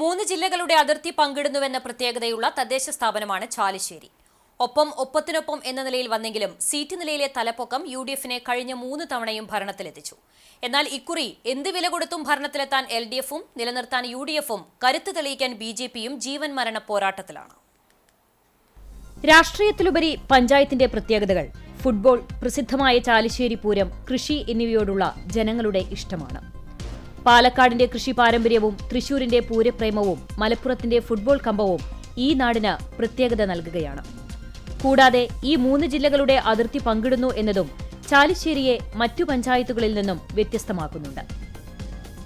മൂന്ന് ജില്ലകളുടെ അതിർത്തി പങ്കിടുന്നുവെന്ന പ്രത്യേകതയുള്ള തദ്ദേശ സ്ഥാപനമാണ് ചാലിശ്ശേരി. ഒപ്പം ഒപ്പത്തിനൊപ്പം എന്ന നിലയിൽ വന്നെങ്കിലും സീറ്റ് നിലയിലെ തലപ്പൊക്കം യു ഡി എഫിനെ കഴിഞ്ഞ മൂന്ന് തവണയും ഭരണത്തിലെത്തിച്ചു. എന്നാൽ ഇക്കുറി എന്ത് വില കൊടുത്തും ഭരണത്തിലെത്താൻ എൽ ഡി എഫും നിലനിർത്താൻ യു ഡി എഫും കരുത്ത് തെളിയിക്കാൻ ബി ജെ പിയും ജീവൻ മരണ പോരാട്ടത്തിലാണ്. രാഷ്ട്രീയത്തിലുപരി പഞ്ചായത്തിന്റെ പ്രത്യേകതകൾ ഫുട്ബോൾ പ്രസിദ്ധമായ ചാലിശ്ശേരി പൂരം കൃഷി എന്നിവയോടുള്ള ജനങ്ങളുടെ ഇഷ്ടമാണ്. പാലക്കാടിന്റെ കൃഷി പാരമ്പര്യവും തൃശൂരിന്റെ പൂരപ്രേമവും മലപ്പുറത്തിന്റെ ഫുട്ബോൾ കമ്പവും ഈ നാടിന് പ്രത്യേകത നൽകുകയാണ്. കൂടാതെ ഈ മൂന്ന് ജില്ലകളുടെ അതിർത്തി പങ്കിടുന്നു എന്നതും ചാലിശ്ശേരിയെ മറ്റു പഞ്ചായത്തുകളിൽ നിന്നും വ്യത്യസ്തമാക്കുന്നുണ്ട്.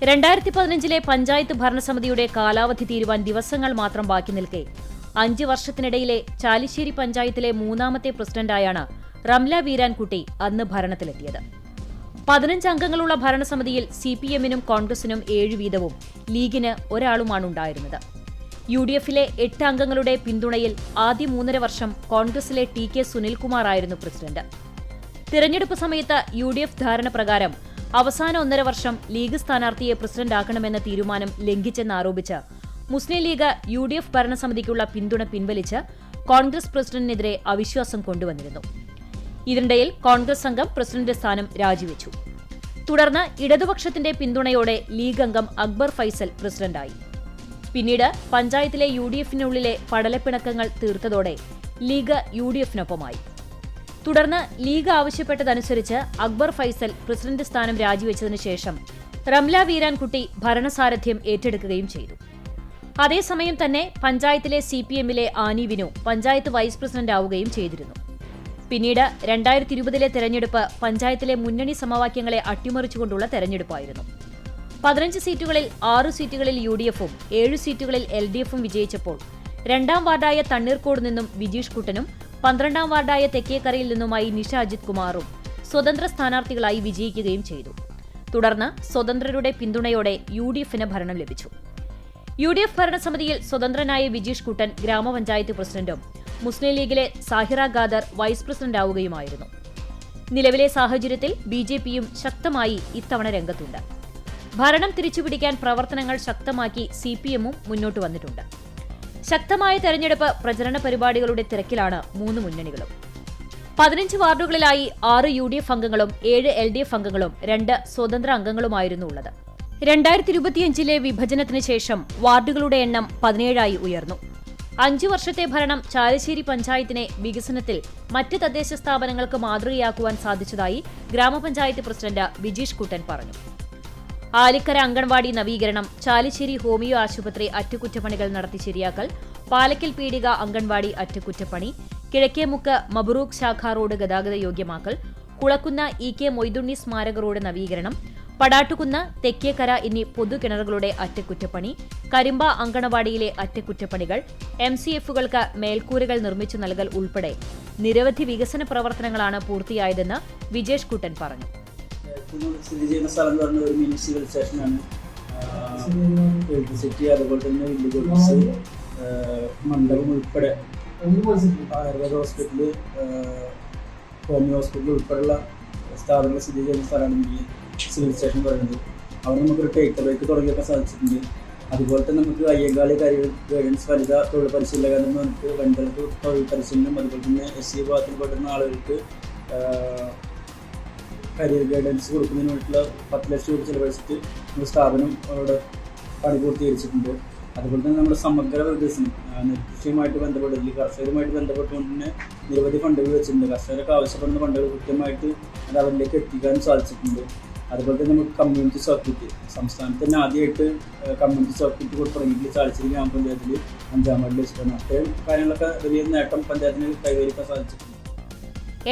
രണ്ടായിരത്തി പതിനഞ്ചിലെ പഞ്ചായത്ത് ഭരണസമിതിയുടെ കാലാവധി തീരുവാൻ ദിവസങ്ങൾ മാത്രം ബാക്കി നിൽക്കെ അഞ്ച് വർഷത്തിനിടയിലെ ചാലിശ്ശേരി പഞ്ചായത്തിലെ മൂന്നാമത്തെ പ്രസിഡന്റായാണ് റംല വീരാൻകുട്ടി അന്ന് ഭരണത്തിലെത്തിയത്. പതിനഞ്ച് അംഗങ്ങളുള്ള ഭരണസമിതിയിൽ സി പി എമ്മിനും കോൺഗ്രസിനും ഏഴ് വീതവും ലീഗിന് ഒരാളുമാണ് ഉണ്ടായിരുന്നത് യു ഡി എഫിലെ എട്ട് അംഗങ്ങളുടെ പിന്തുണയിൽ ആദ്യ മൂന്നര വർഷം കോൺഗ്രസിലെ ടി കെ സുനിൽകുമാർ ആയിരുന്നു പ്രസിഡന്റ്. തിരഞ്ഞെടുപ്പ് സമയത്ത് യു ഡി എഫ് ധാരണ പ്രകാരം അവസാന ഒന്നര വർഷം ലീഗ് സ്ഥാനാർത്ഥിയെ പ്രസിഡന്റാക്കണമെന്ന തീരുമാനം ലംഘിച്ചെന്നാരോപിച്ച് Muslim League U D F ഭരണസമിതിക്കുള്ള പിന്തുണ പിൻവലിച്ച് കോൺഗ്രസ് പ്രസിഡന്റിനെതിരെ അവിശ്വാസം കൊണ്ടുവന്നിരുന്നു. ഇതിനിടയിൽ കോൺഗ്രസ് അംഗം പ്രസിഡന്റ് സ്ഥാനം രാജിവെച്ചു. തുടർന്ന് ഇടതുപക്ഷത്തിന്റെ പിന്തുണയോടെ ലീഗ് അംഗം അക്ബർ ഫൈസൽ പ്രസിഡന്റായി. പിന്നീട് പഞ്ചായത്തിലെ യു ഡി എഫിനുള്ളിലെ പടലപ്പിണക്കങ്ങൾ തീർത്തതോടെ ലീഗ് യു ഡി എഫിനൊപ്പമായി തുടർന്ന് ലീഗ് ആവശ്യപ്പെട്ടതനുസരിച്ച് അക്ബർ ഫൈസൽ പ്രസിഡന്റ് സ്ഥാനം രാജിവെച്ചതിനു ശേഷം റംല വീരാൻകുട്ടി ഭരണസാരഥ്യം ഏറ്റെടുക്കുകയും ചെയ്തു. അതേസമയം തന്നെ പഞ്ചായത്തിലെ സി പി എമ്മിലെ ആനി വിനു പഞ്ചായത്ത് വൈസ് പ്രസിഡന്റ് ആവുകയും ചെയ്തിരുന്നു. പിന്നീട് രണ്ടായിരത്തി ഇരുപതിലെ തെരഞ്ഞെടുപ്പ് പഞ്ചായത്തിലെ മുന്നണി സമവാക്യങ്ങളെ അട്ടിമറിച്ചുകൊണ്ടുള്ള തെരഞ്ഞെടുപ്പായിരുന്നു. പതിനഞ്ച് സീറ്റുകളിൽ ആറ് സീറ്റുകളിൽ യു ഡി എഫും ഏഴ് സീറ്റുകളിൽ എൽ ഡി എഫും വിജയിച്ചപ്പോൾ രണ്ടാം വാർഡായ തണ്ണീർക്കോട് നിന്നും വിജീഷ് കുട്ടനും പന്ത്രണ്ടാം വാർഡായ തെക്കേക്കരയിൽ നിന്നുമായി നിഷ അജിത് കുമാറും സ്വതന്ത്ര സ്ഥാനാർത്ഥികളായി വിജയിക്കുകയും ചെയ്തു. തുടർന്ന് സ്വതന്ത്രരുടെ പിന്തുണയോടെ യു ഡി എഫിന് ഭരണം ലഭിച്ചു. യു ഡി എഫ് ഭരണസമിതിയിൽ സ്വതന്ത്രനായ വിജീഷ് കുട്ടൻ ഗ്രാമപഞ്ചായത്ത് പ്രസിഡന്റും മുസ്ലിം ലീഗിലെ സാഹിറ ഖാദർ വൈസ് പ്രസിഡന്റാവുകയുമായിരുന്നു നിലവിലെ സാഹചര്യത്തിൽ ബി ജെ പിയും ശക്തമായി ഇത്തവണ രംഗത്തുണ്ട്. ഭരണം തിരിച്ചുപിടിക്കാൻ പ്രവർത്തനങ്ങൾ ശക്തമാക്കി സി പി എമ്മും മുന്നോട്ട് വന്നിട്ടുണ്ട്. ശക്തമായ തെരഞ്ഞെടുപ്പ് പ്രചരണ പരിപാടികളുടെ തിരക്കിലാണ് മൂന്ന് മുന്നണികളും. പതിനഞ്ച് വാർഡുകളിലായി ആറ് യു ഡി എഫ് അംഗങ്ങളും ഏഴ് എൽ ഡി എഫ് അംഗങ്ങളും രണ്ട് സ്വതന്ത്ര അംഗങ്ങളുമായിരുന്നു ഉള്ളത്. രണ്ടായിരത്തി ഇരുപത്തിയഞ്ചിലെ വിഭജനത്തിന് ശേഷം വാർഡുകളുടെ എണ്ണം പതിനേഴായി ഉയർന്നു. അഞ്ചു വർഷത്തെ ഭരണം ചാലശ്ശേരി പഞ്ചായത്തിനെ വികസനത്തിൽ മറ്റ് തദ്ദേശ സ്ഥാപനങ്ങൾക്ക് മാതൃകയാക്കുവാൻ സാധിച്ചതായി ഗ്രാമപഞ്ചായത്ത് പ്രസിഡന്റ് വിജീഷ് കുട്ടൻ പറഞ്ഞു. ആലിക്കര അംഗൻവാടി നവീകരണം ചാലിശ്ശേരി ഹോമിയോ ആശുപത്രി അറ്റകുറ്റപ്പണികൾ നടത്തി ശരിയാക്കൽ പാലക്കൽ പീടിക അംഗൻവാടി അറ്റകുറ്റപ്പണി കിഴക്കേമുക്ക് മബറൂഖ് ശാഖ റോഡ് ഗതാഗത യോഗ്യമാക്കൽ കുളക്കുന്ന ഇ കെ മൊയ്തുണ്ണി സ്മാരക റോഡ് നവീകരണം പടാട്ടുകുന്ന് തെക്കേക്കര എന്നീ പൊതുകിണറുകളുടെ അറ്റകുറ്റപ്പണി കരിമ്പ അങ്കണവാടിയിലെ അറ്റകുറ്റപ്പണികൾ എം സി എഫുകൾക്ക് മേൽക്കൂരകൾ നിർമ്മിച്ചു നൽകൽ ഉൾപ്പെടെ നിരവധി വികസന പ്രവർത്തനങ്ങളാണ് പൂർത്തിയായതെന്ന് വിജേഷ് കുട്ടൻ പറഞ്ഞു. സ്ഥിതി ചെയ്യുന്ന സ്ഥലം എന്ന് പറഞ്ഞ ഒരു മിനി സ്റ്റേഷനാണ്. ഇലക്ട്രിസിറ്റി അതുപോലെ തന്നെ വില്ലേജ് മണ്ഡലം ഉൾപ്പെടെ. ആയുർവേദ ഹോസ്പിറ്റൽ ഹോമിയോ ഹോസ്പിറ്റൽ ഉൾപ്പെടെയുള്ള സ്ഥാപനങ്ങൾ സ്ഥിതി ചെയ്യുന്ന സ്ഥലമാണ് മിനി സിവിൽ സ്റ്റേഷൻ പറയുന്നത് അവിടെ നമുക്കൊരു ടേക്ക് ബ്രേക്ക് തുടങ്ങിയൊക്കെ സാധിച്ചിട്ടുണ്ട്. അതുപോലെ തന്നെ നമുക്ക് അയ്യങ്കാളി കരിയർ ഗൈഡൻസ് വനിത തൊഴിൽ പരിശീലക നമുക്ക് വനിതകൾക്ക് തൊഴിൽ പരിശീലനം അതുപോലെ തന്നെ എസ് സി വിഭാഗത്തിൽ പെടുന്ന ആളുകൾക്ക് കരിയർ ഗൈഡൻസ് കൊടുക്കുന്നതിന് വേണ്ടിയിട്ടുള്ള പത്ത് ലക്ഷം രൂപ ചിലവഴിച്ചിട്ട് നമ്മുടെ സ്ഥാപനം അവിടെ പണി പൂർത്തീകരിച്ചിട്ടുണ്ട്. അതുപോലെ തന്നെ നമ്മുടെ സമഗ്ര വികസനം നെൽകൃഷിയുമായിട്ട് ബന്ധപ്പെട്ട് അല്ലെങ്കിൽ കർഷകരുമായിട്ട് ബന്ധപ്പെട്ടുകൊണ്ട് തന്നെ നിരവധി ഫണ്ടുകൾ വെച്ചിട്ടുണ്ട്. കർഷകർക്ക് ആവശ്യപ്പെടുന്ന ഫണ്ടുകൾ കൃത്യമായിട്ട് അത് അവരിലേക്ക് എത്തിക്കാനും സാധിച്ചിട്ടുണ്ട്. അതുപോലെ തന്നെ നമുക്ക് കമ്മ്യൂണിറ്റി സർക്യൂട്ട് സംസ്ഥാനത്ത് തന്നെ ആദ്യമായിട്ട് കമ്മ്യൂണിറ്റി സർക്യൂട്ട് തുടങ്ങിയിട്ട് ചാലിശ്ശേരി ഗ്രാമപഞ്ചായത്തിൽ അഞ്ചാം വാർഡിൽ വെച്ചിട്ടാണ്. അത്രയും കാര്യങ്ങളൊക്കെ വലിയ നേട്ടം പഞ്ചായത്തിന് കൈവരിക്കാൻ സാധിച്ചിട്ടുണ്ട്.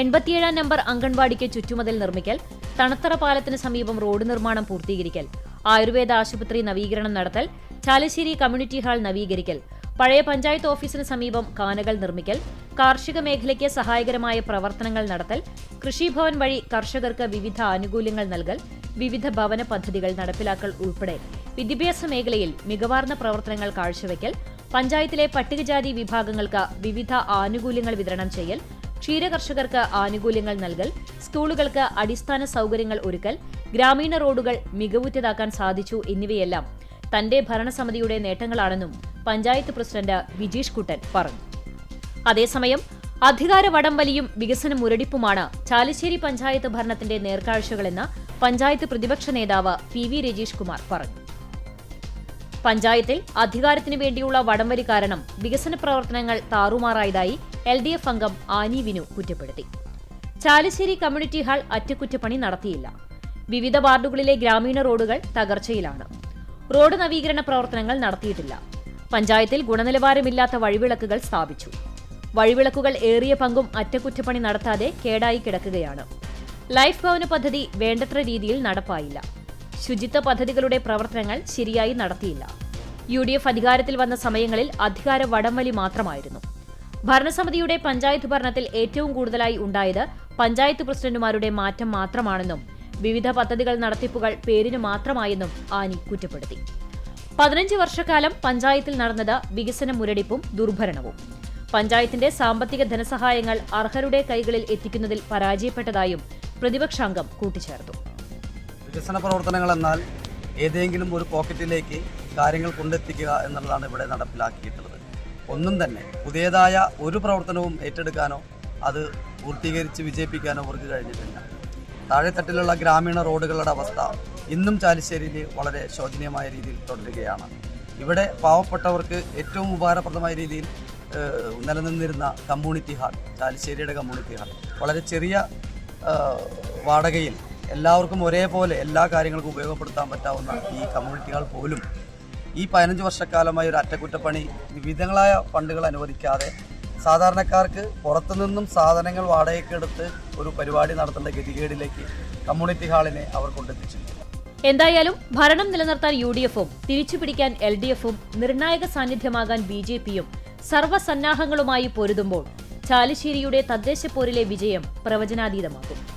എൺപത്തിയേഴാം നമ്പർ അംഗൻവാടിക്ക് ചുറ്റുമതിൽ നിർമ്മിക്കൽ തണുത്തറ പാലത്തിന് സമീപം റോഡ് നിർമ്മാണം പൂർത്തീകരിക്കൽ ആയുർവേദ ആശുപത്രി നവീകരണം നടത്തൽ ചാലശ്ശേരി കമ്മ്യൂണിറ്റി ഹാൾ നവീകരിക്കൽ പഴയ പഞ്ചായത്ത് ഓഫീസിന് സമീപം കാനകൾ നിർമ്മിക്കൽ കാർഷിക മേഖലയ്ക്ക് സഹായകരമായ പ്രവർത്തനങ്ങൾ നടത്തൽ കൃഷിഭവൻ വഴി കർഷകർക്ക് വിവിധ ആനുകൂല്യങ്ങൾ നൽകൽ വിവിധ ഭവന പദ്ധതികൾ നടപ്പിലാക്കൽ ഉൾപ്പെടെ വിദ്യാഭ്യാസ മേഖലയിൽ മികവാർന്ന പ്രവർത്തനങ്ങൾ കാഴ്ചവെക്കൽ പഞ്ചായത്തിലെ പട്ടികജാതി വിഭാഗങ്ങൾക്ക് വിവിധ ആനുകൂല്യങ്ങൾ വിതരണം ചെയ്യൽ ക്ഷീരകർഷകർക്ക് ആനുകൂല്യങ്ങൾ നൽകൽ സ്കൂളുകൾക്ക് അടിസ്ഥാന സൗകര്യങ്ങൾ ഒരുക്കൽ ഗ്രാമീണ റോഡുകൾ മികവുറ്റതാക്കാൻ സാധിച്ചു എന്നിവയെല്ലാം തന്റെ ഭരണസമിതിയുടെ നേട്ടങ്ങളാണെന്നും പഞ്ചായത്ത് പ്രസിഡന്റ് വിജീഷ് കുട്ടൻ പറഞ്ഞു. അതേസമയം അധികാര വടംവലിയും വികസന മുരടിപ്പുമാണ് ചാലിശ്ശേരി പഞ്ചായത്ത് ഭരണത്തിന്റെ നേർക്കാഴ്ചകളെന്ന് പഞ്ചായത്ത് പ്രതിപക്ഷ നേതാവ് പി വി രജീഷ് കുമാർ പറഞ്ഞു. പഞ്ചായത്തിൽ അധികാരത്തിനു വേണ്ടിയുള്ള വടംവലി കാരണം വികസന പ്രവർത്തനങ്ങൾ താറുമാറായതായി എൽ ഡി എഫ് അംഗം ആനി വിനു കുറ്റപ്പെടുത്തി. ചാലിശ്ശേരി കമ്മ്യൂണിറ്റി ഹാൾ അറ്റകുറ്റപ്പണി നടത്തിയില്ല. വിവിധ വാർഡുകളിലെ ഗ്രാമീണ റോഡുകൾ തകർച്ചയിലാണ്. റോഡ് നവീകരണ പ്രവർത്തനങ്ങൾ നടത്തിയിട്ടില്ല. പഞ്ചായത്തിൽ ഗുണനിലവാരമില്ലാത്ത വഴിവിളക്കുകൾ സ്ഥാപിച്ചു. വഴിവിളക്കുകൾ ഏറിയ പങ്കും അറ്റകുറ്റപ്പണി നടത്താതെ കേടായി കിടക്കുകയാണ്. ലൈഫ് ഭവന പദ്ധതി വേണ്ടത്ര രീതിയിൽ നടപ്പായില്ല. ശുചിത്വ പദ്ധതികളുടെ പ്രവർത്തനങ്ങൾ ശരിയായി നടത്തിയില്ല. യു ഡി എഫ് അധികാരത്തിൽ വന്ന സമയങ്ങളിൽ അധികാര വടംവലി മാത്രമായിരുന്നു. ഭരണസമിതിയുടെ പഞ്ചായത്ത് ഭരണത്തിൽ ഏറ്റവും കൂടുതലായി ഉണ്ടായത് പഞ്ചായത്ത് പ്രസിഡന്റുമാരുടെ മാറ്റം മാത്രമാണെന്നും വിവിധ പദ്ധതികൾ നടത്തിപ്പുകൾ പേരിന് മാത്രമായെന്നും ആനി കുറ്റപ്പെടുത്തി. പതിനഞ്ച് വർഷക്കാലം പഞ്ചായത്തിൽ നടന്നത് വികസന മുരടിപ്പും ദുർഭരണവും. പഞ്ചായത്തിന്റെ സാമ്പത്തിക ധനസഹായങ്ങൾ അർഹരുടെ കൈകളിൽ എത്തിക്കുന്നതിൽ പരാജയപ്പെട്ടതായും പ്രതിപക്ഷാംഗം കൂട്ടിച്ചേർത്തു. വികസന പ്രവർത്തനങ്ങൾ എന്നാൽ ഏതെങ്കിലും ഒരു പോക്കറ്റിലേക്ക് കാര്യങ്ങൾ കൊണ്ടെത്തിക്കുക എന്നുള്ളതാണ് ഇവിടെ നടപ്പിലാക്കിയിട്ടുള്ളത്. ഒന്നും തന്നെ പുതിയതായ ഒരു പ്രവർത്തനവും ഏറ്റെടുക്കാനോ അത് പൂർത്തീകരിച്ച് വിജയിപ്പിക്കാനോ അവർക്ക് കഴിഞ്ഞിട്ടില്ല. താഴെത്തട്ടിലുള്ള ഗ്രാമീണ റോഡുകളുടെ അവസ്ഥ ഇന്നും ചാലിശ്ശേരിയിൽ വളരെ ശോചനീയമായ രീതിയിൽ തുടരുകയാണ്. ഇവിടെ പാവപ്പെട്ടവർക്ക് ഏറ്റവും ഉപകാരപ്രദമായ രീതിയിൽ നിലനിന്നിരുന്ന കമ്മ്യൂണിറ്റി ഹാൾ ചാലിശ്ശേരിയുടെ കമ്മ്യൂണിറ്റി ഹാൾ. വളരെ ചെറിയ വാടകയിൽ എല്ലാവർക്കും ഒരേപോലെ എല്ലാ കാര്യങ്ങൾക്കും ഉപയോഗപ്പെടുത്താൻ പറ്റാവുന്ന ഈ കമ്മ്യൂണിറ്റി ഹാൾ പോലും ഈ പതിനഞ്ച് വർഷക്കാലമായി ഒരു അറ്റകുറ്റപ്പണി വിവിധങ്ങളായ ഫണ്ടുകൾ അനുവദിക്കാതെ സാധാരണക്കാർക്ക് പുറത്തുനിന്നും സാധനങ്ങൾ വാടകയ്ക്കെടുത്ത് ഒരു പരിപാടി നടത്തേണ്ട ഗതികേടിലേക്ക് കമ്മ്യൂണിറ്റി ഹാളിനെ അവർ കൊണ്ടെത്തിച്ചിട്ടുണ്ട്. എന്തായാലും ഭരണം നിലനിർത്താൻ യു ഡി എഫും തിരിച്ചുപിടിക്കാൻ എൽ ഡി എഫും നിർണായക സാന്നിധ്യമാകാൻ ബി ജെ പിയും സർവസന്നാഹങ്ങളുമായി പൊരുതുമ്പോൾ ചാലിശ്ശേരിയുടെ തദ്ദേശ പോരിലെ വിജയം പ്രവചനാതീതമാകും.